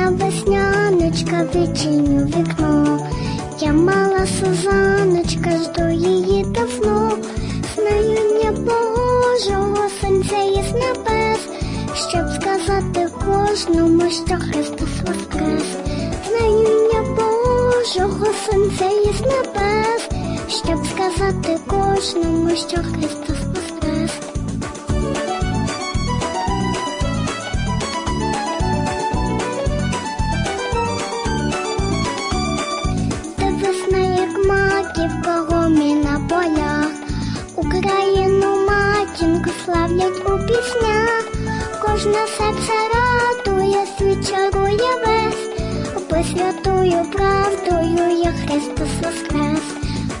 Сузаночка, відчиню вікно. Я мала Сузаночка, жду її давно. Знаю Божого сонця із небес, щоб сказати кожному, що Христос воскрес. Знаю Божого сонця із небес, щоб сказати кожному, що Христос матінку славлять у піснях, кожне серце радує, світ чарує весь, святою правдою є Христос воскрес.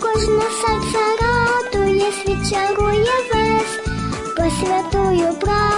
Кожне серце радує, світ чарує весь, посвятую святою правдою